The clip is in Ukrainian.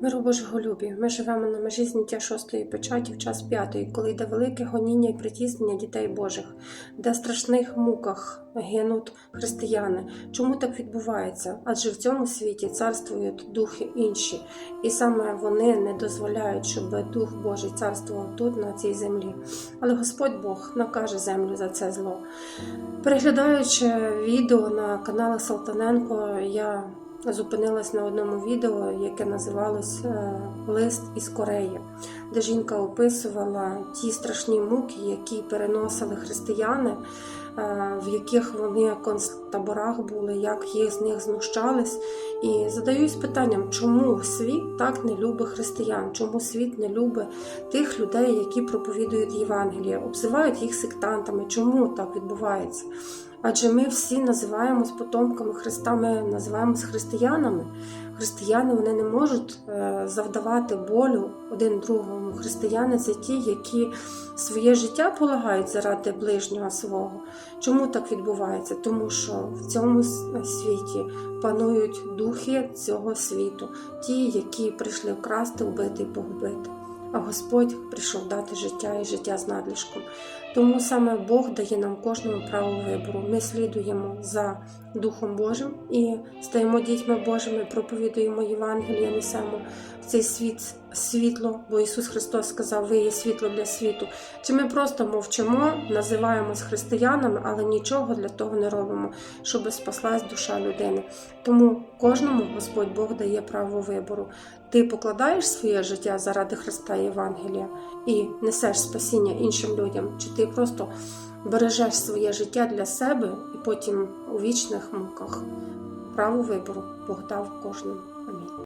Миру Божого любі, ми живемо на межі зняття шостої печаті в час п'ятої, коли йде велике гоніння і притіснення дітей Божих, де в страшних муках гинуть християни. Чому так відбувається? Адже в цьому світі царствують духи інші, і саме вони не дозволяють, щоб Дух Божий царствував тут, на цій землі. Але Господь Бог накаже землю за це зло. Переглядаючи відео на каналах Салтаненко, я зупинилась на одному відео, яке називалось е, Лист із Кореї, де жінка описувала ті страшні муки, які переносили християни, е, в яких вони в концтаборах були, як їх з них знущались. І задаюсь питанням, чому світ так не любить християн, чому світ не любить тих людей, які проповідують Євангеліє, обзивають їх сектантами. Чому так відбувається? Адже ми всі називаємось потомками Христа, ми називаємось християнами. Християни вони не можуть е, завдавати болю один другому. Християни це ті, які своє життя полагають заради ближнього свого. Чому так відбувається? Тому що в цьому світі панують духи цього світу, ті, які прийшли вкрасти, вбити і погубити. А Господь прийшов дати життя і життя з надлишком. Тому саме Бог дає нам кожному право вибору. Ми слідуємо за Духом Божим і стаємо дітьми Божими, проповідуємо Євангеліє, несемо в цей світ світло, бо Ісус Христос сказав, ви є світло для світу. Чи ми просто мовчимо, називаємось християнами, але нічого для того не робимо, щоб спаслась душа людини. Тому кожному Господь Бог дає право вибору. Ти покладаєш своє життя заради Христа і Євангелія і несеш спасіння іншим людям, чи ти просто бережеш своє життя для себе і потім у вічних муках право вибору Бог дав кожному. Амінь.